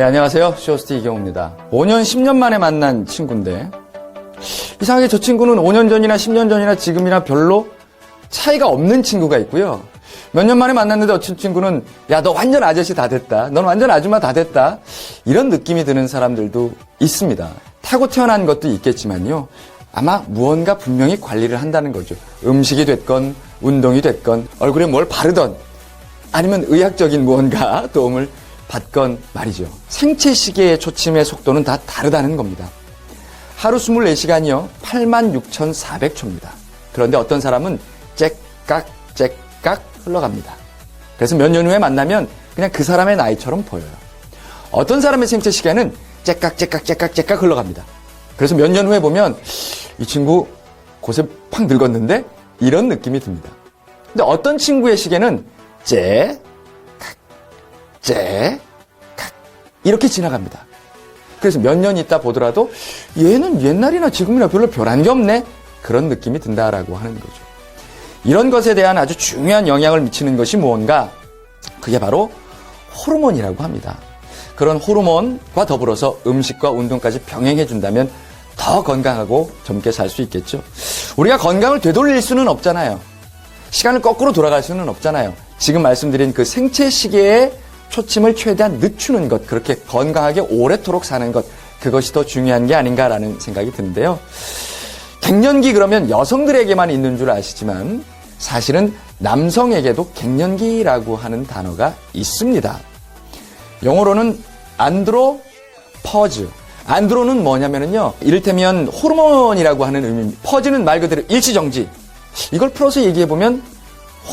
네, 안녕하세요. 쇼스티 이경호입니다. 5년, 10년 만에 만난 친구인데, 이상하게 저 친구는 5년 전이나 10년 전이나 지금이나 별로 차이가 없는 친구가 있고요. 몇 년 만에 만났는데 어떤 친구는, 야, 너 완전 아저씨 다 됐다. 넌 완전 아줌마 다 됐다. 이런 느낌이 드는 사람들도 있습니다. 타고 태어난 것도 있겠지만요. 아마 무언가 분명히 관리를 한다는 거죠. 음식이 됐건, 운동이 됐건, 얼굴에 뭘 바르던, 아니면 의학적인 무언가 도움을 받건 말이죠. 생체 시계의 초침의 속도는 다 다르다는 겁니다. 하루 24시간이요. 86,400초입니다. 그런데 어떤 사람은 째깍 째깍 흘러갑니다. 그래서 몇 년 후에 만나면 그냥 그 사람의 나이처럼 보여요. 어떤 사람의 생체 시계는 째깍 째깍 째깍 째깍 흘러갑니다. 그래서 몇 년 후에 보면 이 친구 곳에 팍 늙었는데 이런 느낌이 듭니다. 근데 어떤 친구의 시계는 째, 각, 째, 각 이렇게 지나갑니다. 그래서 몇 년 있다 보더라도 얘는 옛날이나 지금이나 별로 변한 게 없네 그런 느낌이 든다라고 하는 거죠. 이런 것에 대한 아주 중요한 영향을 미치는 것이 무언가 그게 바로 호르몬이라고 합니다. 그런 호르몬과 더불어서 음식과 운동까지 병행해 준다면 더 건강하고 젊게 살 수 있겠죠. 우리가 건강을 되돌릴 수는 없잖아요. 시간을 거꾸로 돌아갈 수는 없잖아요. 지금 말씀드린 그 생체 시계의 초침을 최대한 늦추는 것, 그렇게 건강하게 오래도록 사는 것, 그것이 더 중요한 게 아닌가라는 생각이 드는데요. 갱년기 그러면 여성들에게만 있는 줄 아시지만 사실은 남성에게도 갱년기라고 하는 단어가 있습니다. 영어로는 안드로 퍼즈. 안드로는 뭐냐면요. 이를테면 호르몬이라고 하는 의미입니다. 퍼즈는 말 그대로 일시정지. 이걸 풀어서 얘기해보면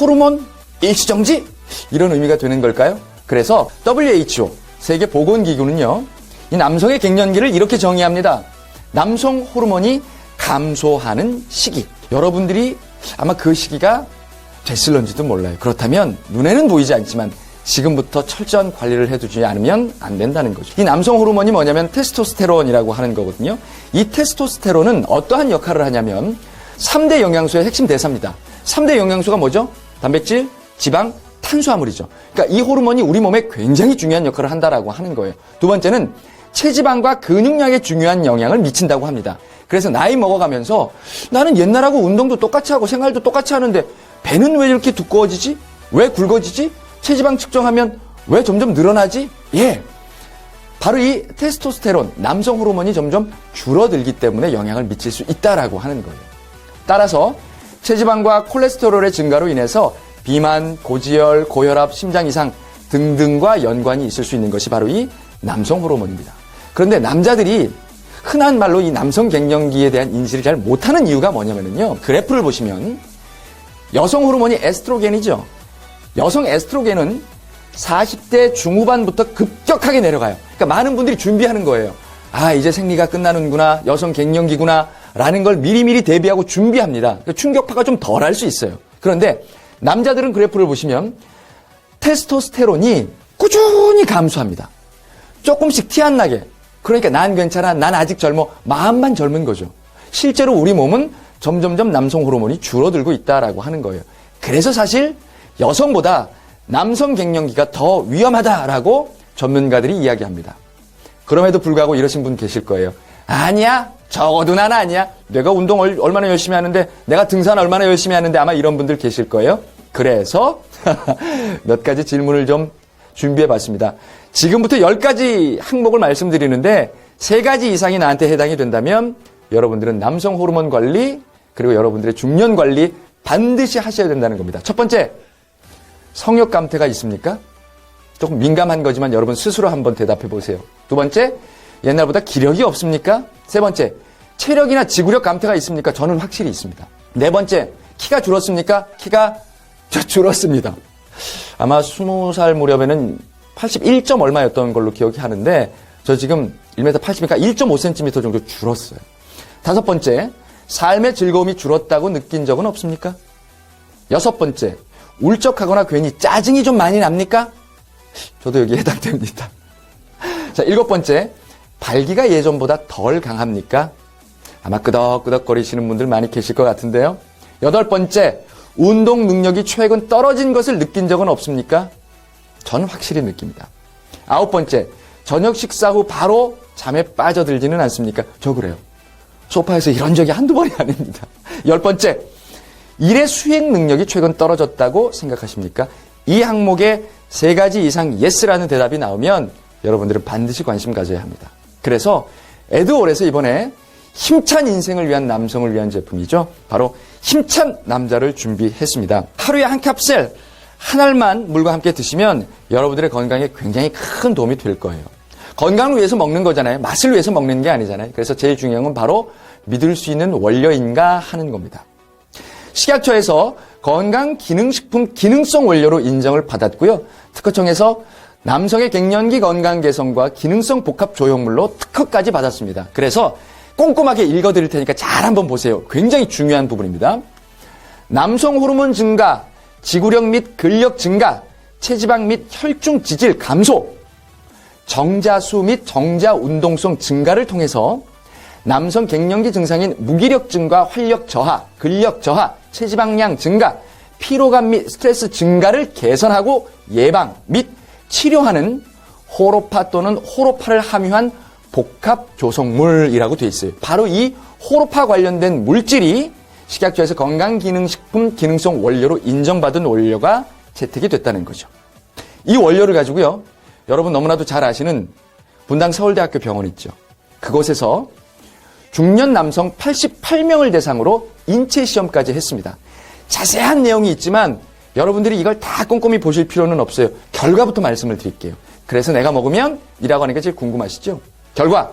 호르몬 일시정지? 이런 의미가 되는 걸까요? 그래서 WHO, 세계 보건기구는요. 이 남성의 갱년기를 이렇게 정의합니다. 남성 호르몬이 감소하는 시기. 여러분들이 아마 그 시기가 됐을런지도 몰라요. 그렇다면 눈에는 보이지 않지만 지금부터 철저한 관리를 해두지 않으면 안 된다는 거죠. 이 남성 호르몬이 뭐냐면 테스토스테론이라고 하는 거거든요. 이 테스토스테론은 어떠한 역할을 하냐면 3대 영양소의 핵심 대사입니다. 3대 영양소가 뭐죠? 단백질, 지방, 탄수화물이죠. 그러니까 이 호르몬이 우리 몸에 굉장히 중요한 역할을 한다라고 하는 거예요. 두 번째는 체지방과 근육량에 중요한 영향을 미친다고 합니다. 그래서 나이 먹어가면서 나는 옛날하고 운동도 똑같이 하고 생활도 똑같이 하는데 배는 왜 이렇게 두꺼워지지? 왜 굵어지지? 체지방 측정하면 왜 점점 늘어나지? 예. 바로 이 테스토스테론, 남성 호르몬이 점점 줄어들기 때문에 영향을 미칠 수 있다라고 하는 거예요. 따라서 체지방과 콜레스테롤의 증가로 인해서 비만, 고지혈, 고혈압, 심장 이상 등등과 연관이 있을 수 있는 것이 바로 이 남성 호르몬입니다. 그런데 남자들이 흔한 말로 이 남성 갱년기에 대한 인지를 잘 못하는 이유가 뭐냐면요. 그래프를 보시면 여성 호르몬이 에스트로겐이죠. 여성 에스트로겐은 40대 중후반부터 급격하게 내려가요. 그러니까 많은 분들이 준비하는 거예요. 아, 이제 생리가 끝나는구나. 여성 갱년기구나. 라는 걸 미리미리 대비하고 준비합니다. 그러니까 충격파가 좀 덜 할 수 있어요. 그런데 남자들은 그래프를 보시면 테스토스테론이 꾸준히 감소합니다. 조금씩 티 안 나게. 그러니까 난 괜찮아. 난 아직 젊어. 마음만 젊은 거죠. 실제로 우리 몸은 점점점 남성 호르몬이 줄어들고 있다라고 하는 거예요. 그래서 사실 여성보다 남성 갱년기가 더 위험하다라고 전문가들이 이야기합니다. 그럼에도 불구하고 이러신 분 계실 거예요. 아니야. 적어도 난 아니야. 내가 운동 얼- 얼마나 열심히 하는데, 내가 등산 얼마나 열심히 하는데 아마 이런 분들 계실 거예요. 그래서 몇 가지 질문을 좀 준비해 봤습니다. 지금부터 10가지 항목을 말씀드리는데, 3가지 이상이 나한테 해당이 된다면, 여러분들은 남성 호르몬 관리, 그리고 여러분들의 중년 관리 반드시 하셔야 된다는 겁니다. 첫 번째, 성욕 감퇴가 있습니까? 조금 민감한 거지만 여러분 스스로 한번 대답해 보세요. 두 번째, 옛날보다 기력이 없습니까? 세 번째, 체력이나 지구력 감퇴가 있습니까? 저는 확실히 있습니다. 네 번째, 키가 줄었습니까? 키가 저 줄었습니다. 아마 20살 무렵에는 81점 얼마였던 걸로 기억이 하는데 저 지금 1m 80이니까 1.5cm 정도 줄었어요. 다섯 번째, 삶의 즐거움이 줄었다고 느낀 적은 없습니까? 여섯 번째, 울적하거나 괜히 짜증이 좀 많이 납니까? 저도 여기에 해당됩니다. 자, 일곱 번째, 발기가 예전보다 덜 강합니까? 아마 끄덕끄덕거리시는 분들 많이 계실 것 같은데요. 여덟 번째, 운동 능력이 최근 떨어진 것을 느낀 적은 없습니까? 저는 확실히 느낍니다. 아홉 번째, 저녁 식사 후 바로 잠에 빠져들지는 않습니까? 저 그래요. 소파에서 이런 적이 한두 번이 아닙니다. 열 번째, 일의 수행 능력이 최근 떨어졌다고 생각하십니까? 이 항목에 세 가지 이상 예스라는 대답이 나오면 여러분들은 반드시 관심 가져야 합니다. 그래서 에드월에서 이번에 힘찬 인생을 위한 남성을 위한 제품이죠. 바로 힘찬 남자를 준비했습니다. 하루에 한 캡슐 한 알만 물과 함께 드시면 여러분들의 건강에 굉장히 큰 도움이 될 거예요. 건강을 위해서 먹는 거잖아요. 맛을 위해서 먹는 게 아니잖아요. 그래서 제일 중요한 건 바로 믿을 수 있는 원료인가 하는 겁니다. 식약처에서 건강 기능식품 기능성 원료로 인정을 받았고요. 특허청에서 남성의 갱년기 건강 개선과 기능성 복합 조형물로 특허까지 받았습니다. 그래서 꼼꼼하게 읽어드릴 테니까 잘 한번 보세요. 굉장히 중요한 부분입니다. 남성 호르몬 증가, 지구력 및 근력 증가, 체지방 및 혈중 지질 감소, 정자수 및 정자 운동성 증가를 통해서 남성 갱년기 증상인 무기력 증가, 활력 저하, 근력 저하, 체지방량 증가, 피로감 및 스트레스 증가를 개선하고 예방 및 치료하는 호로파 또는 호로파를 함유한 복합 조성물이라고 되어 있어요. 바로 이 호로파 관련된 물질이 식약처에서 건강기능식품 기능성 원료로 인정받은 원료가 채택이 됐다는 거죠. 이 원료를 가지고요. 여러분 너무나도 잘 아시는 분당 서울대학교 병원 있죠. 그곳에서 중년 남성 88명을 대상으로 인체 시험까지 했습니다. 자세한 내용이 있지만 여러분들이 이걸 다 꼼꼼히 보실 필요는 없어요. 결과부터 말씀을 드릴게요. 그래서 내가 먹으면 이라고 하니까 제일 궁금하시죠? 결과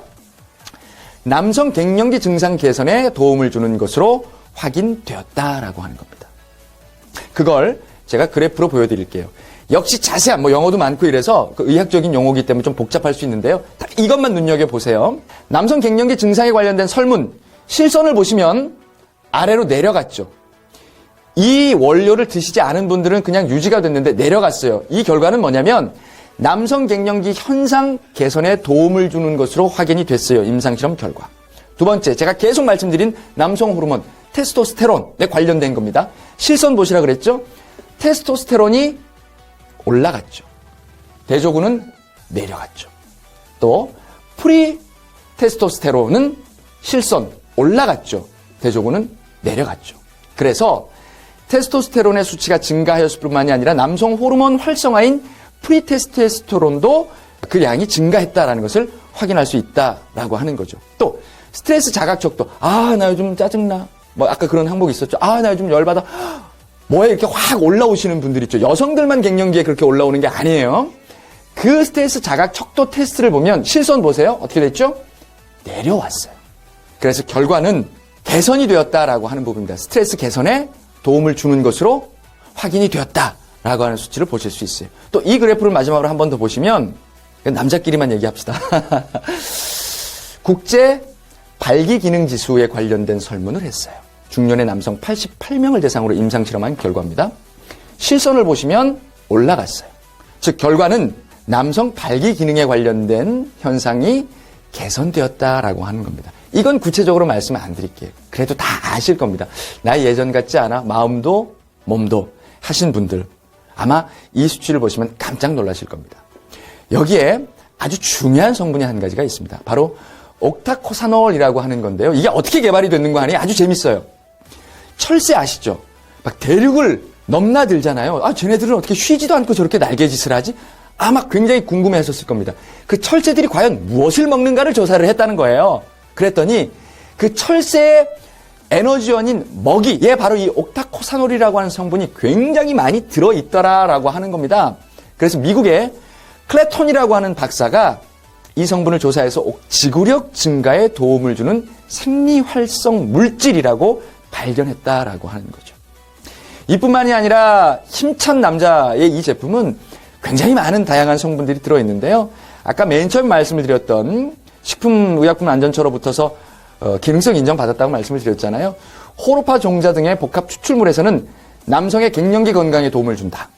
남성 갱년기 증상 개선에 도움을 주는 것으로 확인되었다라고 하는 겁니다. 그걸 제가 그래프로 보여드릴게요. 역시 자세한 뭐 영어도 많고 이래서 그 의학적인 용어기 때문에 좀 복잡할 수 있는데요. 딱 이것만 눈여겨 보세요. 남성 갱년기 증상에 관련된 설문 실선을 보시면 아래로 내려갔죠. 이 원료를 드시지 않은 분들은 그냥 유지가 됐는데 내려갔어요. 이 결과는 뭐냐면 남성 갱년기 현상 개선에 도움을 주는 것으로 확인이 됐어요. 임상실험 결과. 두 번째, 제가 계속 말씀드린 남성 호르몬 테스토스테론에 관련된 겁니다. 실선 보시라 그랬죠? 테스토스테론이 올라갔죠. 대조군은 내려갔죠. 또 프리 테스토스테론은 실선 올라갔죠. 대조군은 내려갔죠. 그래서 테스토스테론의 수치가 증가하였을 뿐만이 아니라 남성 호르몬 활성화인 프리테스토스테론도 그 양이 증가했다라는 것을 확인할 수 있다라고 하는 거죠. 또 스트레스 자각 척도 아 나 요즘 짜증나 뭐 아까 그런 항목이 있었죠. 아 나 요즘 열받아 뭐에 이렇게 확 올라오시는 분들 있죠. 여성들만 갱년기에 그렇게 올라오는 게 아니에요. 그 스트레스 자각 척도 테스트를 보면 실선 보세요. 어떻게 됐죠? 내려왔어요. 그래서 결과는 개선이 되었다라고 하는 부분입니다. 스트레스 개선에 도움을 주는 것으로 확인이 되었다라고 하는 수치를 보실 수 있어요. 또 이 그래프를 마지막으로 한 번 더 보시면 남자끼리만 얘기합시다. 국제 발기 기능 지수에 관련된 설문을 했어요. 중년의 남성 88명을 대상으로 임상 실험한 결과입니다. 실선을 보시면 올라갔어요. 즉 결과는 남성 발기 기능에 관련된 현상이 개선되었다라고 하는 겁니다. 이건 구체적으로 말씀 안 드릴게요. 그래도 다 아실 겁니다. 나 예전 같지 않아 마음도 몸도 하신 분들 아마 이 수치를 보시면 깜짝 놀라실 겁니다. 여기에 아주 중요한 성분이 한 가지가 있습니다. 바로 옥타코사놀이라고 하는 건데요. 이게 어떻게 개발이 됐는 거 아니에요? 아주 재밌어요. 철새 아시죠? 막 대륙을 넘나들잖아요. 아, 쟤네들은 어떻게 쉬지도 않고 저렇게 날개짓을 하지? 아마 굉장히 궁금해 하셨을 겁니다. 그 철새들이 과연 무엇을 먹는가를 조사를 했다는 거예요. 그랬더니 그 철새의 에너지원인 먹이, 얘 바로 이 옥타코사놀이라고 하는 성분이 굉장히 많이 들어있더라라고 하는 겁니다. 그래서 미국의 클레톤이라고 하는 박사가 이 성분을 조사해서 지구력 증가에 도움을 주는 생리활성 물질이라고 발견했다라고 하는 거죠. 이뿐만이 아니라 힘찬 남자의 이 제품은 굉장히 많은 다양한 성분들이 들어있는데요. 아까 맨 처음 말씀을 드렸던 식품의약품안전처로 부터서 어, 기능성 인정받았다고 말씀을 드렸잖아요. 호르파 종자 등의 복합 추출물에서는 남성의 갱년기 건강에 도움을 준다.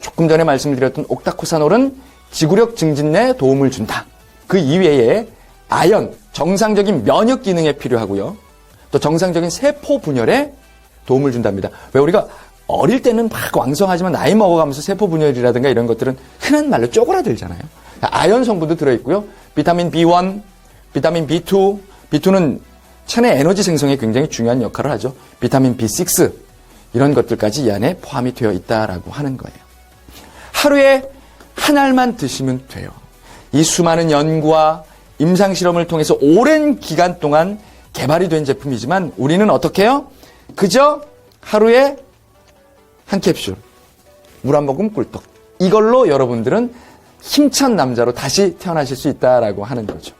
조금 전에 말씀드렸던 옥타코사놀은 지구력 증진에 도움을 준다. 그 이외에 아연, 정상적인 면역 기능에 필요하고요. 또 정상적인 세포 분열에 도움을 준답니다. 왜 우리가 어릴 때는 막 왕성하지만 나이 먹어가면서 세포 분열이라든가 이런 것들은 흔한 말로 쪼그라들잖아요. 아연 성분도 들어있고요. 비타민 B1, 비타민 B2, B2는 체내 에너지 생성에 굉장히 중요한 역할을 하죠. 비타민 B6 이런 것들까지 이 안에 포함이 되어 있다라고 하는 거예요. 하루에 한 알만 드시면 돼요. 이 수많은 연구와 임상 실험을 통해서 오랜 기간 동안 개발이 된 제품이지만 우리는 어떻게 해요? 그저 하루에 한 캡슐, 물 한 모금 꿀떡. 이걸로 여러분들은 힘찬 남자로 다시 태어나실 수 있다라고 하는 거죠.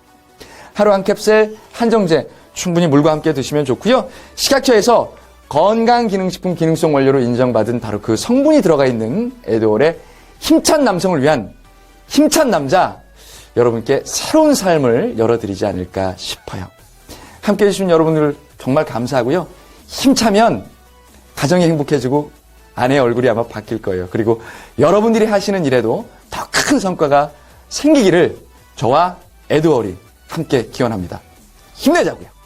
하루 한 캡슐 한정제 충분히 물과 함께 드시면 좋고요. 식약처에서 건강기능식품 기능성 원료로 인정받은 바로 그 성분이 들어가 있는 에드올의 힘찬 남성을 위한 힘찬 남자 여러분께 새로운 삶을 열어드리지 않을까 싶어요. 함께 해주신 여러분들 정말 감사하고요. 힘차면 가정이 행복해지고 아내의 얼굴이 아마 바뀔 거예요. 그리고 여러분들이 하시는 일에도 더 큰 성과가 생기기를 저와 에드월이 함께 기원합니다. 힘내자고요.